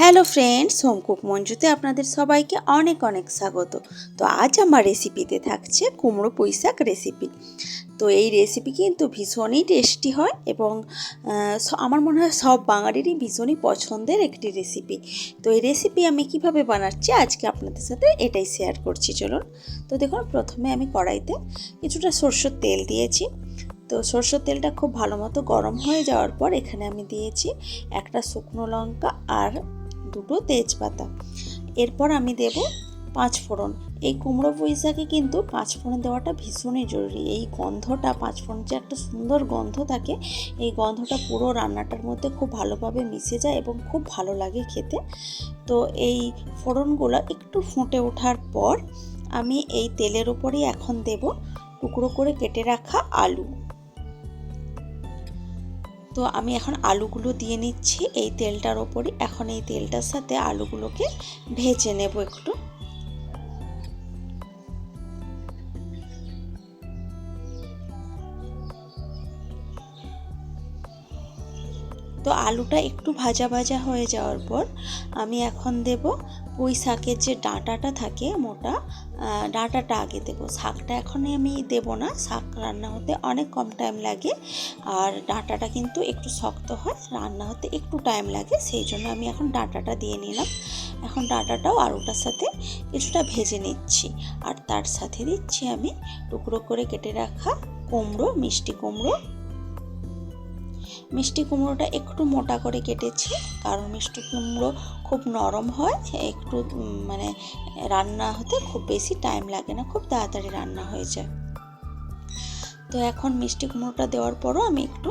Hello friends, home cook মঞ্জুতে আপনাদের সবাইকে অনেক অনেক স্বাগত। তো আজ আমার রেসিপিতে থাকছে কুমড়ো পুঁইশাক রেসিপি। তো এই রেসিপি কিন্তু ভীষণই টেস্টি হয় এবং আমার মনে হয় সব বাঙালিরই ভীষণই পছন্দের একটি রেসিপি। তো এই রেসিপি আমি কীভাবে বানাচ্ছি আজকে আপনাদের সাথে এটাই শেয়ার করছি, চলুন। তো দেখুন, প্রথমে আমি কড়াইতে কিছুটা সরষের তেল দিয়েছি। তো সর্ষের তেলটা খুব ভালো মতো গরম হয়ে যাওয়ার পর এখানে আমি দিয়েছি একটা শুকনো লঙ্কা আর দুটো তেজপাতা। এরপর আমি দেব পাঁচ ফোড়ন। এই কুমড়ো পুঁইশাকে কিন্তু পাঁচ ফোড়ন দেওয়াটা ভীষণই জরুরি। এই গন্ধটা, পাঁচ ফোড়ন যে একটা সুন্দর গন্ধ থাকে, এই গন্ধটা পুরো রান্নাটার মধ্যে খুব ভালোভাবে মিশে যায় এবং খুব ভালো লাগে খেতে। তো এই ফোড়নগুলো একটু ফুটে ওঠার পর আমি এই তেলের উপরেই এখন দেব টুকরো করে কেটে রাখা আলু। তো আমি এখন আলুগুলো দিয়ে নিচ্ছি। এই তেলটার ওপরে এখন এই তেলটার সাথে আলুগুলোকে ভেজে নেব একটু। তো আলুটা একটু ভাজা ভাজা হয়ে যাওয়ার পর আমি এখন দেব পুঁই শাকের যে ডাঁটাটা থাকে মোটা ডাঁটাটা আগে দেবো। শাকটা এখনই আমি দেব না, শাক রান্না হতে অনেক কম টাইম লাগে আর ডাঁটাটা কিন্তু একটু শক্ত হয়, রান্না হতে একটু টাইম লাগে, সেই জন্য আমি এখন ডাঁটাটা দিয়ে নিলাম। এখন ডাঁটাটাও আলুটার সাথে কিছুটা ভেজে নিচ্ছি আর তার সাথে দিচ্ছি আমি টুকরো করে কেটে রাখা কুমড়ো, মিষ্টি কুমড়ো মিষ্টি কুমড়োটা একটু মোটা করে কেটেছি, কারণ মিষ্টি কুমড়ো খুব নরম হয়, একটু মানে রান্না হতে খুব বেশি টাইম লাগে না, খুব তাড়াতাড়ি রান্না হয়ে যায়। তো এখন মিষ্টি কুমড়োটা দেওয়ার পরও আমি একটু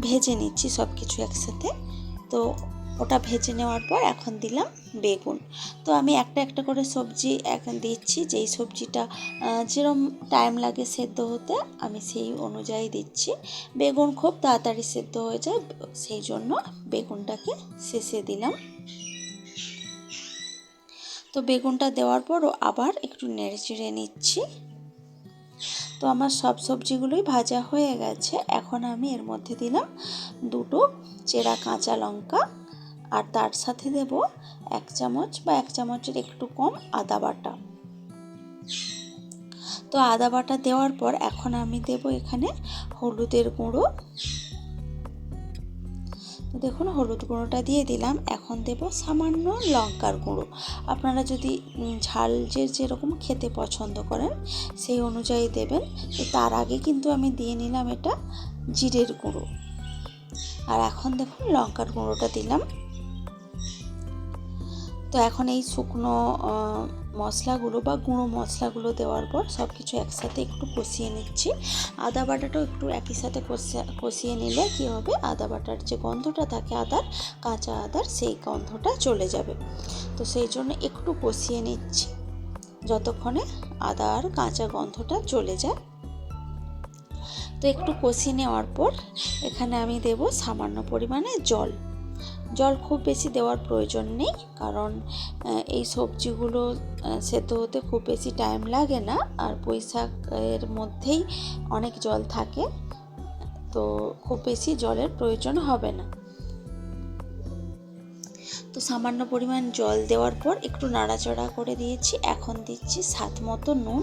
ভেজে নিচ্ছি সব কিছু একসাথে। তো ওটা ভেজে নেওয়ার পর এখন দিলাম বেগুন। তো আমি একটা একটা করে সবজি এখন দিচ্ছি, যেই সবজিটা যেরম টাইম লাগে সেদ্ধ হতে আমি সেই অনুযায়ী দিচ্ছি। বেগুন খুব তাড়াতাড়ি সেদ্ধ হয়ে যায়, সেই জন্য বেগুনটাকে শেষে দিলাম। তো বেগুনটা দেওয়ার পরও আবার একটু নেড়ে চেড়ে নিচ্ছি। তো আমার সব সবজিগুলোই ভাজা হয়ে গেছে। এখন আমি এর মধ্যে দিলাম দুটো চেরা কাঁচা লঙ্কা। আর তার সাথে দেব এক চামচ বা এক চামচের একটু কম আদা বাটা। তো আদা বাটা দেওয়ার পর এখন আমি দেব এখানে হলুদের গুঁড়ো। দেখুন, হলুদ গুঁড়োটা দিয়ে দিলাম। এখন দেব সামান্য লঙ্কার গুঁড়ো। আপনারা যদি ঝাল যে যেরকম খেতে পছন্দ করেন, সেই অনুযায়ী দেবেন। তার আগে কিন্তু আমি দিয়ে নিলাম এটা জিরের গুঁড়ো। আর এখন দেখুন, লঙ্কার গুঁড়োটা দিলাম। তো এখন এই শুকনো মশলাগুলো বা গুঁড়ো মশলাগুলো দেওয়ার পর সব কিছু একসাথে একটু কষিয়ে নিচ্ছি। আদা বাটাটাও একটু একই সাথে কষিয়ে নিলে কী হবে? আদা বাটার যে গন্ধটা থাকে আদার, কাঁচা আদার সেই গন্ধটা চলে যাবে। তো সেই জন্য একটু কষিয়ে নিচ্ছি। যতক্ষণে আদার কাঁচা গন্ধটা চলে যায়। তো একটু কষিয়ে নেওয়ার পর এখানে আমি দেব সামান্য পরিমাণে জল। জল খুব বেশি দেওয়ার প্রয়োজন নেই, কারণ এই সবজিগুলো সেদ্ধ হতে খুব বেশি টাইম লাগে না, আর শাকের মধ্যেই অনেক জল থাকে, তো খুব বেশি জলের প্রয়োজন হবে না। তো সামান্য পরিমাণ জল দেওয়ার পর একটু নাড়াচাড়া করে দিয়েছি, এখন দিচ্ছি স্বাদ মতো নুন।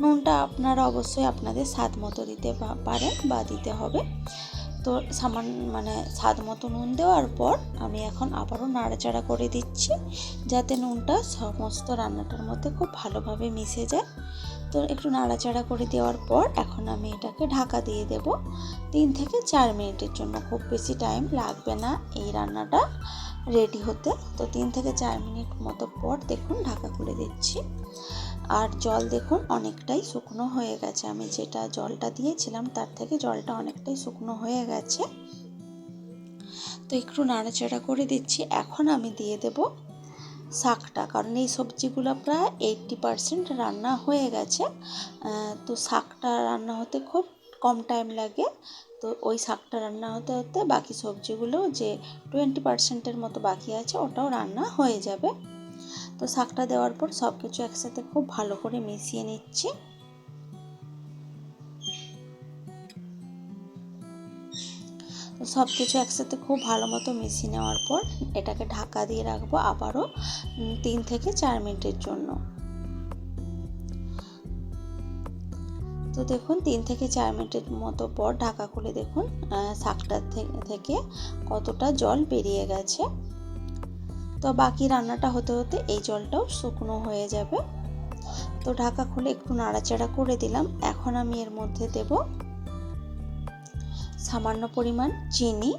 নুনটা আপনারা অবশ্যই আপনাদের স্বাদ মতো দিতে পারেন বা দিতে হবে। তো সামান্য মানে স্বাদ মতো নুন দেওয়ার পর আমি এখন আবারও নাড়াচাড়া করে দিচ্ছি যাতে নুনটা সমস্ত রান্নাটার মধ্যে খুব ভালোভাবে মিশে যায়। তো একটু নাড়াচাড়া করে দেওয়ার পর এখন আমি এটাকে ঢাকা দিয়ে দেব। তিন থেকে চার মিনিটের জন্য খুব বেশি টাইম লাগবে না এই রান্নাটা রেডি হতে। তো তিন থেকে চার মিনিট মতো পর দেখুন ঢাকা খুলে দিচ্ছি। আর জল দেখুন অনেকটাই শুকনো হয়ে গেছে। আমি যেটা জলটা দিয়েছিলাম তার থেকে জলটা অনেকটাই শুকনো হয়ে গেছে। তো একটু নাড়াচাড়া করে দিচ্ছি। এখন আমি দিয়ে দেব শাকটা। কারণ এই সবজিগুলো প্রায় এইটটি পারসেন্ট রান্না হয়ে গেছে। তো শাকটা রান্না হতে খুব কম টাইম লাগে। তো ওই শাকটা রান্না হতে হতে বাকি সবজিগুলো যে টোয়েন্টি পার্সেন্টের মতো বাকি আছে ওটাও রান্না হয়ে যাবে। তো শাকটা দেওয়ার পর সব কিছু একসাথে খুব ভালো করে মিশিয়ে নিচ্ছি। সব কিছু একসাথে খুব ভালো মতো মিশিয়ে নেওয়ার পর এটাকে ঢাকা দিয়ে রাখব আবারও তিন থেকে চার মিনিটের জন্য। তো দেখুন তিন থেকে চার মিনিটের মতো পর ঢাকা খুলে দেখুন আহ, শাকটার থেকে কতটা জল বেরিয়ে গেছে। তো বাকি রান্নাটা হতে হতে এই জলটাও শুকনো হয়ে যাবে। তো ঢাকা খুলে একটু নাড়াচাড়া করে দিলাম। এখন আমি এর মধ্যে দেব সামান্য পরিমাণ চিনি।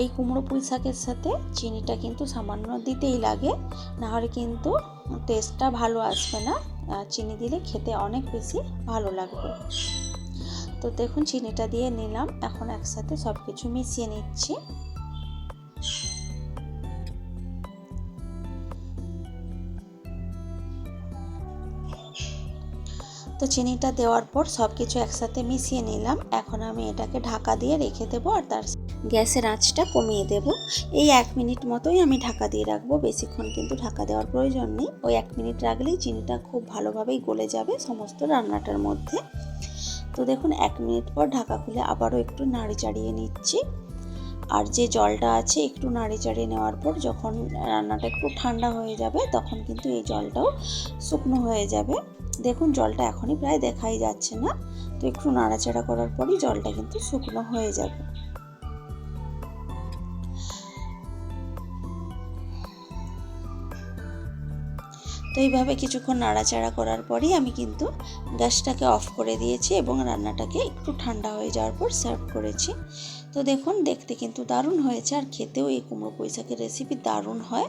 এই কুমড়ো পুঁই শাকের সাথে চিনিটা কিন্তু সামান্য দিতেই লাগে, না হলে কিন্তু টেস্টটা ভালো আসবে না। চিনি দিলে খেতে অনেক বেশি ভালো লাগবে। তো দেখুন, চিনিটা দিয়ে নিলাম। এখন একসাথে সব কিছু মিশিয়ে নিচ্ছি। তো চিনিটা দেওয়ার পর সব কিছু একসাথে মিশিয়ে নিলাম। এখন আমি এটাকে ঢাকা দিয়ে রেখে দেবো আর তার গ্যাসের আঁচটা কমিয়ে দেব। এই এক মিনিট মতোই আমি ঢাকা দিয়ে রাখব। বেশিক্ষণ কিন্তু ঢাকা দেওয়ার প্রয়োজন নেই। ওই এক মিনিট রাখলেই চিনিটা খুব ভালোভাবেই গলে যাবে সমস্ত রান্নাটার মধ্যে। তো দেখুন, এক মিনিট পর ঢাকা খুলে আবারও একটু নাড়ি চাড়িয়ে নিচ্ছি। আর যে জলটা আছে একটু নাড়ি চাড়িয়ে নেওয়ার পর যখন রান্নাটা একটু ঠান্ডা হয়ে যাবে, তখন কিন্তু এই জলটাও শুকনো হয়ে যাবে। দেখুন, জলটা এখনই প্রায় দেখাই যাচ্ছে না। তো একটু নাড়াচাড়া করার পরই জলটা কিন্তু শুকনো হয়ে যাবে। তো এইভাবে কিছুক্ষণ নাড়াচাড়া করার পরেই আমি কিন্তু গ্যাসটাকে অফ করে দিয়েছি এবং রান্নাটাকে একটু ঠান্ডা হয়ে যাওয়ার পর সার্ভ করেছি। তো দেখুন, দেখতে কিন্তু দারুণ হয়েছে আর খেতেও এই কুমড়ো পুঁই রেসিপি দারুণ হয়।